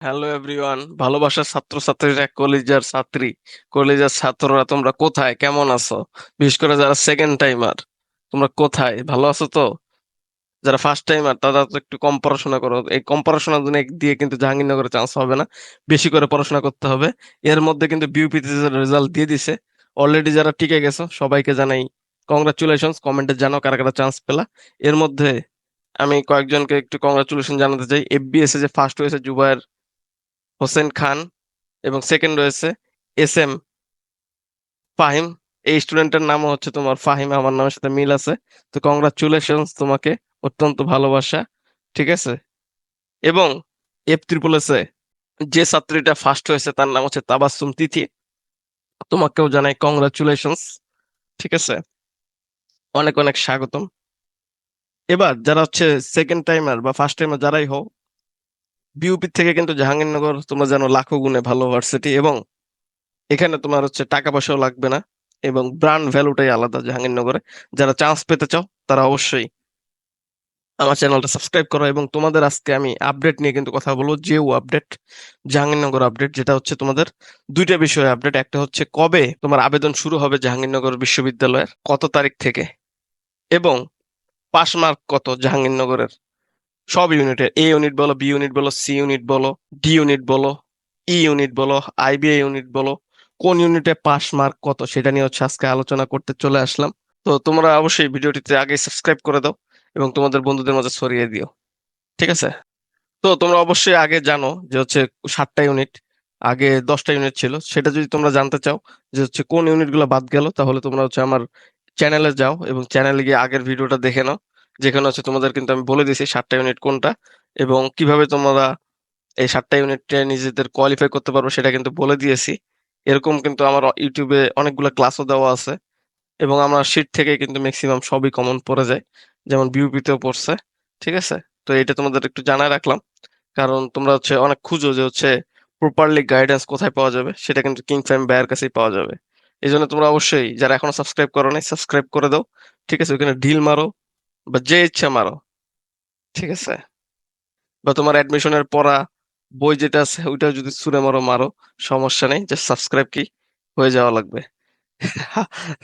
Hello everyone ভালোবাসার ছাত্রছাত্রীরা, কলেজের ছাত্রী, কলেজের ছাত্ররা, তোমরা কোথায়? কেমন আছো? বিশেষ করে যারা সেকেন্ড টাইমার তোমরা কোথায়? ভালো আছো তো? যারা ফার্স্ট টাইমার তারা তো একটু কম পড়াশোনা করো। এই কম পড়াশোনা দিয়ে কিন্তু জাহাঙ্গীরনগরে চান্স হবে না। বেশি করে পড়াশোনা করতে হবে। এর মধ্যে কিন্তু বিউপিতে রেজাল্ট দিয়ে দিছে অলরেডি যারা টিকে গেছো, সবাইকে জানাই কংগ্রাচুলেশনস কমেন্টে জানাও কারা কারা চান্স পেলা। এর মধ্যে আমি কয়েকজনকে একটু কংগ্রাচুলেশন জানাতে চাই। এফবিএস এ যে ফার্স্ট হয়েছে, জুবায়ের হোসেন খান এবং সেকেন্ড রয়েছে এস এম ফাহিম। এই স্টুডেন্টের নাম হচ্ছে তোমার ফাহিম, আমার নামের সাথে মিল আছে। তো কংগ্রাচুলেশন তোমাকে, অত্যন্ত ভালোবাসা, ঠিক আছে? এবং এফ ত্রিপলেসে যে ছাত্রীটা ফার্স্ট হয়েছে, তার নাম হচ্ছে তাবাসসুম তিথি। তোমাকেও জানাই কংগ্রাচুলেশনস ঠিক আছে? অনেক অনেক স্বাগতম। এবার যারা হচ্ছে সেকেন্ড টাইমার বা ফার্স্ট টাইমার যারাই হও বিউপি থেকে কিন্তু জাহাঙ্গীরনগর তোমরা জানো লাখো গুণে ভালো ভার্সিটি এবং এখানে তোমার হচ্ছে টাকা পয়সাও লাগবে না এবং ব্র্যান্ড ভ্যালুটাই আলাদা জাহাঙ্গীরনগরে। যারা চান্স পেতে চাও, তারা অবশ্যই আমার চ্যানেলটা সাবস্ক্রাইব করো এবং তোমাদের আজকে আমি আপডেট নিয়ে কিন্তু কথা বলব যেও আপডেট জাহাঙ্গীরনগর আপডেট যেটা হচ্ছে তোমাদের দুইটা বিষয়ে আপডেট একটা হচ্ছে কবে তোমার আবেদন শুরু হবে জাহাঙ্গীরনগর বিশ্ববিদ্যালয়ের, কত তারিখ থেকে এবং পাস মার্ক কত জাহাঙ্গীরনগরের। সব ইউনিটের এ ইউনিট বলো বি ইউনিট বলো সি ইউনিট বলো ডি ইউনিট বলো ই ইউনিট বলো আইবিএ ইউনিট বলো, কোন ইউনিটে পাস মার্ক কত সেটা নিয়ে হচ্ছে আজকে আলোচনা করতে চলে আসলাম। তো তোমরা অবশ্যই ভিডিওটিতে আগে সাবস্ক্রাইব করে দাও এবং তোমাদের বন্ধুদের মাঝে ছড়িয়ে দিও। ঠিক আছে? তো তোমরা অবশ্যই আগে জানো যে হচ্ছে সাতটা ইউনিট আগে দশটা ইউনিট ছিল। সেটা যদি তোমরা জানতে চাও যে হচ্ছে কোন ইউনিটগুলো বাদ গেল, তাহলে তোমরা হচ্ছে আমার চ্যানেলে যাও এবং চ্যানেলে গিয়ে আগের ভিডিওটা দেখে নাও। যেখানে হচ্ছে তোমাদের কিন্তু আমি বলে দিয়েছি সাতটা ইউনিট কোনটা এবং কীভাবে তোমরা এই সাতটা ইউনিটে নিজেদের কোয়ালিফাই করতে পারব সেটা কিন্তু বলে দিয়েছি। এরকম কিন্তু আমার ইউটিউবে অনেকগুলো ক্লাসও দেওয়া আছে এবং আমার শীট থেকে কিন্তু ম্যাক্সিমাম সবই কমন পড়ে যায়, যেমন বিউপিতেও পড়ছে, ঠিক আছে? তো এটা তোমাদের একটু জানায় রাখলাম। কারণ তোমরা হচ্ছে অনেক খুঁজো যে হচ্ছে প্রপারলি গাইডেন্স কোথায় পাওয়া যাবে, সেটা কিন্তু কিং ফাইম ব্যয়ের কাছেই পাওয়া যাবে। এই জন্য তোমরা অবশ্যই যারা এখনও সাবস্ক্রাইব করো নাই সাবস্ক্রাইব করে দাও, ঠিক আছে? ওখানে ঢিল মারো বা যে ইচ্ছা মারো। ঠিক আছে? বা তোমার অ্যাডমিশনের পড়া বই যেটা আছে ওইটা যদি সুরে মারো মারো, সমস্যা নেই জাস্ট সাবস্ক্রাইব কি হয়ে যাওয়া লাগবে।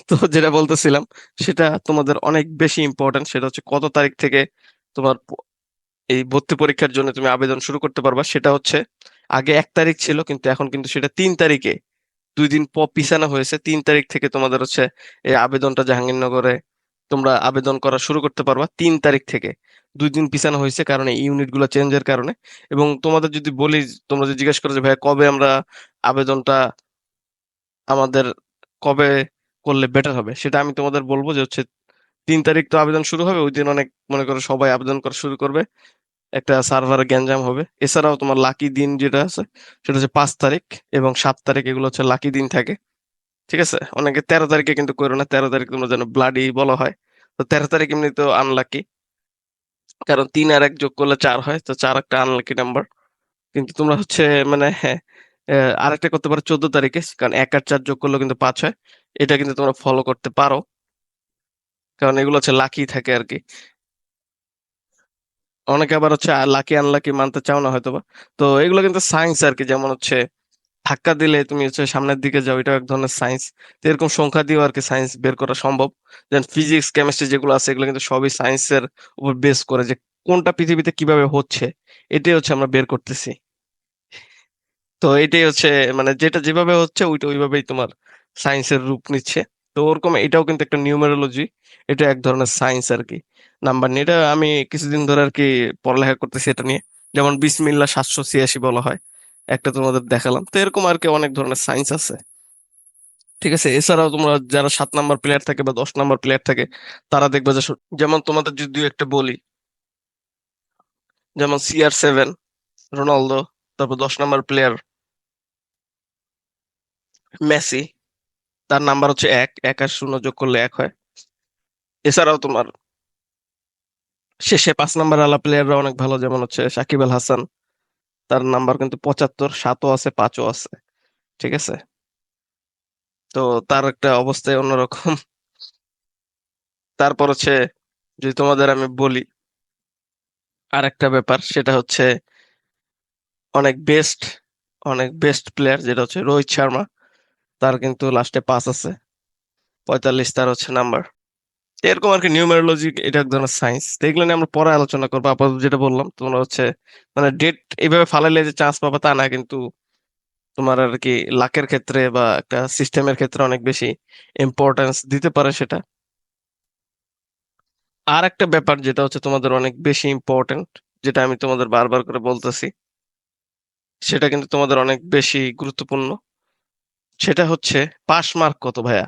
তো যেটা বলতেছিলাম, সেটা তোমাদের অনেক বেশি ইম্পর্টেন্ট সেটা হচ্ছে কত তারিখ থেকে তোমার এই ভর্তি পরীক্ষার জন্য তুমি আবেদন শুরু করতে পারবা, সেটা হচ্ছে আগে এক তারিখ ছিল, কিন্তু এখন কিন্তু সেটা তিন তারিখে। দুই দিন পিছানো হয়েছে, তিন তারিখ থেকে তোমাদের হচ্ছে এই আবেদনটা জাহাঙ্গীরনগরে তোমরা আবেদন করা শুরু করতে পারবা তিন তারিখ থেকে। দুই দিন পিছানো হয়েছে কারণ এই ইউনিটগুলো চেঞ্জের কারণে। এবং তোমাদের যদি বলি, তোমরা যদি জিজ্ঞেস করো যে ভাই কবে আমরা আবেদনটা আমাদের কবে করলে বেটার হবে? সেটা আমি তোমাদের বলব যে, হচ্ছে তিন তারিখ তো আবেদন শুরু হবে, ওই দিন অনেক, মনে করো সবাই আবেদন করা শুরু করবে। একটা সার্ভারে গ্যাঞ্জাম হবে। এছাড়াও তোমার লাকি দিন যেটা আছে, সেটা হচ্ছে পাঁচ তারিখ এবং সাত তারিখ, এগুলো হচ্ছে লাকি দিন থাকে। ঠিক আছে? অনেকে তেরো তারিখে কিন্তু করো না, তেরো তারিখ তোমরা যেন ব্লাডি বলা হয়। তো তেরো তারিখ এমনি তো আনলাকি কারণ তিন আর এক যোগ করলে চার হয়, তো চার একটা আনলাকি নাম্বার কিন্তু তোমরা হচ্ছে মানে হ্যাঁ আরেকটা করতে পারো চোদ্দ তারিখে, কারণ এক আর চার যোগ করলেও কিন্তু পাঁচ হয়। এটা কিন্তু তোমরা ফলো করতে পারো। কারণ এগুলো হচ্ছে লাকি থাকে আর কি। অনেকে আবার হচ্ছে লাকি আনলাকি মানতে চাও না হয়তোবা। তো এগুলো কিন্তু সায়েন্স আর কি, যেমন হচ্ছে ধাক্কা দিলে তুমি হচ্ছে সামনের দিকে যাও এটা এক ধরনের সায়েন্স তো এরকম সংখ্যা দিয়েও আর কি সায়েন্স বের করা সম্ভব। যেমন ফিজিক্স কেমিস্ট্রি যেগুলো আছে, এগুলো কিন্তু সবই সায়েন্সের উপর বেস করে যে কোনটা পৃথিবীতে কীভাবে হচ্ছে, এটাই হচ্ছে আমরা বের করতেছি। তো এটাই হচ্ছে মানে যেটা যেভাবে হচ্ছে, ওইটা ওইভাবেই তোমার সায়েন্সের রূপ নিচ্ছে। তো ওরকম এটাও কিন্তু একটা নিউমেরোলজি এটা এক ধরনের সায়েন্স আর কি নাম্বার নিয়ে এটা আমি কিছুদিন ধরে আর কি পড়ালেখা করতেছি এটা নিয়ে। যেমন বিসমিল্লাহ সাতশো ছিয়াশি বলা হয়। একটা তোমাদের দেখালাম। তো এরকম আর কি অনেক ধরনের সায়েন্স আছে। ঠিক আছে? এছাড়াও তোমরা যারা সাত নাম্বার প্লেয়ার থাকে বা দশ নাম্বার প্লেয়ার থাকে, তারা দেখবে যে যেমন তোমাদের যদি একটা বলি, যেমন সিআর সেভেন রোনালদো, তারপর দশ নাম্বার প্লেয়ার মেসি, তার নাম্বার হচ্ছে এক এক আর শূন্য যোগ করলে এক হয়। এছাড়াও তোমার শেষে পাঁচ নাম্বার আলা প্লেয়াররা অনেক ভালো, যেমন হচ্ছে সাকিব আল হাসান তার নাম্বার কিন্তু পঁচাত্তর, সাতও আছে, পাঁচও আছে, ঠিক আছে? তো তার একটা অবস্থায় অন্যরকম। তারপর হচ্ছে, যদি তোমাদের আমি বলি আর একটা ব্যাপার, সেটা হচ্ছে অনেক বেস্ট অনেক বেস্ট প্লেয়ার যেটা হচ্ছে রোহিত শর্মা, তার কিন্তু লাস্টে পাস আছে, পঁয়তাল্লিশ তার হচ্ছে নাম্বার এরকম আর কি নিউমেরোলজি এটা এক ধরনের সায়েন্স এগুলো নিয়ে আমরা পরে আলোচনা করব। আপাতত যেটা বললাম, তোমরা হচ্ছে মানে ডেট এইভাবে ফালাইলে যে চান্স পাবা তা না, কিন্তু তোমার আর কি লাকের ক্ষেত্রে বা একটা সিস্টেমের ক্ষেত্রে অনেক বেশি ইম্পর্টেন্স দিতে পারে সেটা। আর একটা ব্যাপার যেটা হচ্ছে তোমাদের অনেক বেশি ইম্পর্টেন্ট যেটা আমি তোমাদের বারবার করে বলতেছি, সেটা কিন্তু তোমাদের অনেক বেশি গুরুত্বপূর্ণ। সেটা হচ্ছে পাস মার্ক কত ভাইয়া?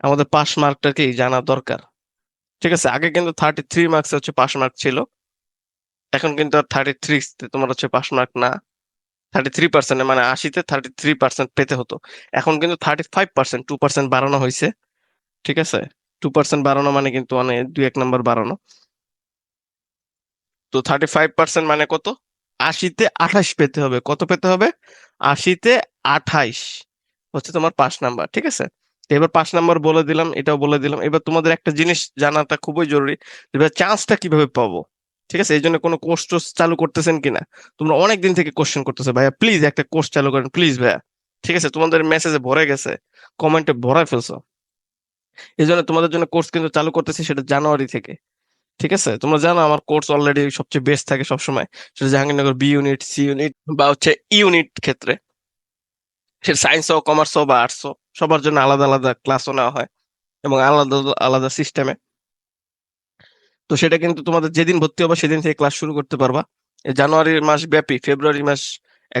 আমাদের পাস মার্কটাকেই জানা দরকার। ঠিক আছে, আগে কিন্তু থার্টি থ্রি মার্কস হচ্ছে পাস মার্ক ছিল। এখন কিন্তু আর থার্টি থ্রি তোমার হচ্ছে পাস মার্ক না। থার্টি থ্রি পার্সেন্ট মানে আশিতে থার্টি থ্রি পার্সেন্ট পেতে হতো। এখন কিন্তু thirty five percent two percent বাড়ানো হয়েছে। ঠিক আছে টু পার্সেন্ট বাড়ানো মানে কিন্তু অনেক দুই এক নম্বর বাড়ানো। তো থার্টি ফাইভ পার্সেন্ট মানে কত? আশিতে আঠাশ পেতে হবে। কত পেতে হবে? আশিতে আঠাইশ হচ্ছে তোমার পাঁচ নাম্বার। ঠিক আছে? এবার পাঁচ নাম্বার বলে দিলাম, এটাও বলে দিলাম। এবার তোমাদের একটা জিনিস জানাটা খুবই জরুরি এবার চান্সটা কীভাবে পাবো? ঠিক আছে? এই জন্য কোনো কোর্স টোর্স চালু করতেছেন কিনা? তোমরা অনেক দিন থেকে কোশ্চেন করতেছো, ভাইয়া। প্লিজ একটা কোর্স চালু করেন প্লিজ ভাইয়া। ঠিক আছে? তোমাদের মেসেজে ভরে গেছে কমেন্টে ভরায় ফেলছো। এই জন্য তোমাদের জন্য কোর্স কিন্তু চালু করতেছি, সেটা জানুয়ারি থেকে। ঠিক আছে? তোমরা জানো আমার কোর্স অলরেডি সবচেয়ে বেস্ট থাকে সবসময়। সেটা Jahangirnagar B unit C unit বা হচ্ছে ইউনিট ক্ষেত্রে। সেটা সায়েন্স হোক কমার্স হোক বা আর্টস হোক, সবার জন্য আলাদা আলাদা ক্লাসও নেওয়া হয় এবং আলাদা আলাদা সিস্টেমে তো সেটা কিন্তু তোমাদের যেদিন ভর্তি হবে সেদিন থেকে ক্লাস শুরু করতে পারবা। এই জানুয়ারি মাস ব্যাপী ফেব্রুয়ারি মাস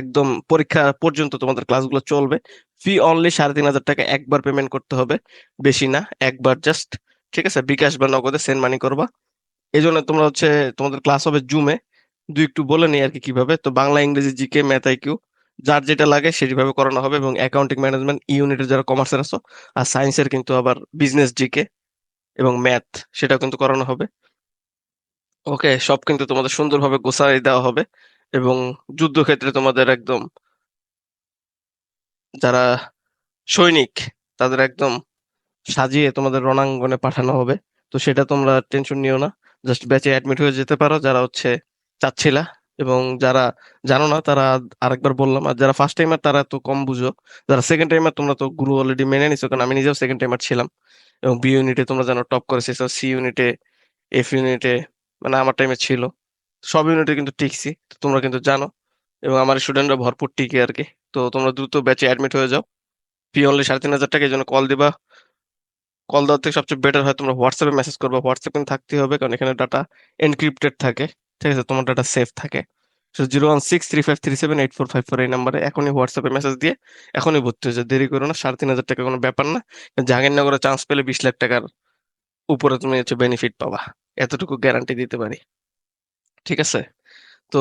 একদম পরীক্ষা পর্যন্ত তোমাদের ক্লাসগুলো চলবে। ফি অনলি সাড়ে তিন হাজার টাকা একবার পেমেন্ট করতে হবে, বেশি না, একবার জাস্ট ঠিক আছে? বিকাশ বা নগদে সেন্ড মানি করবা। এই জন্য তোমরা হচ্ছে, তোমাদের ক্লাস হবে জুমে। দুই একটু বলে নিই আর কি কীভাবে। তো বাংলা, ইংরেজি জিকে ম্যাথ আইকিউ যার যেটা লাগে সেভাবে করানো হবে এবং অ্যাকাউন্টিং ম্যানেজমেন্ট ইউনিটের যারা কমার্সের আছো, আর সায়েন্সের কিন্তু আবার বিজনেস জিকে এবং ম্যাথ সেটাও কিন্তু করানো হবে। ওকে সব কিন্তু তোমাদের সুন্দরভাবে গোছাই দেওয়া হবে এবং যুদ্ধক্ষেত্রে তোমাদের একদম যারা সৈনিক, তাদের একদম সাজিয়ে তোমাদের রণাঙ্গনে পাঠানো হবে। তো সেটা তোমরা টেনশন নিও না জাস্ট ব্যাচে অ্যাডমিট হয়ে যেতে পারো। যারা হচ্ছে চাচ্ছিলা এবং যারা জানো না, তারা আরেকবার বললাম, আর যারা ফার্স্ট টাইমার তারা তো কম বুঝো। যারা সেকেন্ড টাইমার তোমরা তো গুরু অলরেডি মেনে নিছো, কারণ আমি নিজেও সেকেন্ড টাইমার ছিলাম। এবং বি ইউনিটে তোমরা জানো টপ করেছি সি ইউনিটে এফ ইউনিটে মানে আমার টাইমে ছিল। সব ইউনিটে কিন্তু টিকছি তোমরা কিন্তু জানো। এবং আমার স্টুডেন্টরা ভরপুর টিকে আর কি। তো তোমরা দ্রুত ব্যাচে অ্যাডমিট হয়ে যাও। ফি অনলি সাড়ে তিন হাজার টাকা, এই জন্য কল দিবা। কল দেওয়ার থেকে সবচেয়ে বেটার হয় তোমরা হোয়াটসঅ্যাপে মেসেজ করবে। হোয়াটসঅ্যাপ কিন্তু থাকতে হবে, কারণ এখানে ডাটা এনক্রিপ্টেড থাকে। ঠিক আছে, তোমার ডাটা সেফ থাকে। Zero one six three five three seven eight four five four এই নাম্বারে এখনই হোয়াটসঅ্যাপে মেসেজ দিয়ে এখনই ভর্তি হয়ে যাও। দেরি করো না, সাড়ে তিন হাজার টাকা কোনো ব্যাপার না। জাহাঙ্গীরনগরে চান্স পেলে বিশ লাখ টাকার উপরে তুমি হচ্ছে বেনিফিট পাবা। এতটুকু গ্যারান্টি দিতে পারি। ঠিক আছে? তো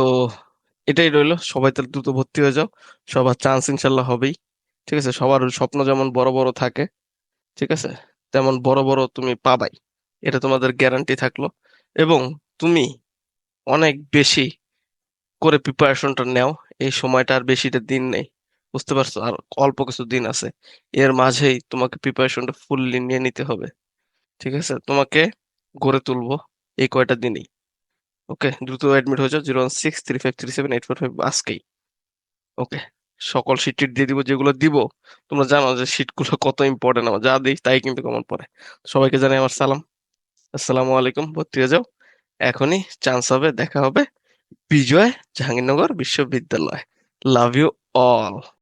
এটাই রইল। সবাই তাহলে দ্রুত ভর্তি হয়ে যাও। সবার চান্স ইনশাল্লাহ হবেই। ঠিক আছে? সবার স্বপ্ন যেমন বড় বড় থাকে, ঠিক আছে? তেমন বড় বড় তুমি পাবাই। এটা তোমাদের গ্যারান্টি থাকল। এবং তুমি অনেক বেশি করে প্রিপারেশনটা নেও। এই সময়টা আর বেশিটা দিন নেই, বুঝতে পারছ? আর অল্প কিছু দিন আছে। এর মাঝেই তোমাকে প্রিপারেশনটা ফুললি নিয়ে নিতে হবে। ঠিক আছে? তোমাকে গড়ে তুলবো এই কয়টা দিনেই। ওকে? দ্রুত অ্যাডমিট হয়ে যাও। Zero one six, three five, three seven, eight, four, five, আজকেই। ওকে? সকল শিট দিয়ে দিব, যেগুলো দিব, তোমরা জানো যে শিটগুলো কত ইম্পর্টেন্ট আমার। যা দিই তাই কিন্তু কমন পড়ে। সবাইকে জানাই আমার সালাম। আসসালামু আলাইকুম। ভর্তি হয়ে যাও। এখনই চান্স হবে দেখা হবে বিজয় জাহাঙ্গীরনগর বিশ্ববিদ্যালয়। Love you all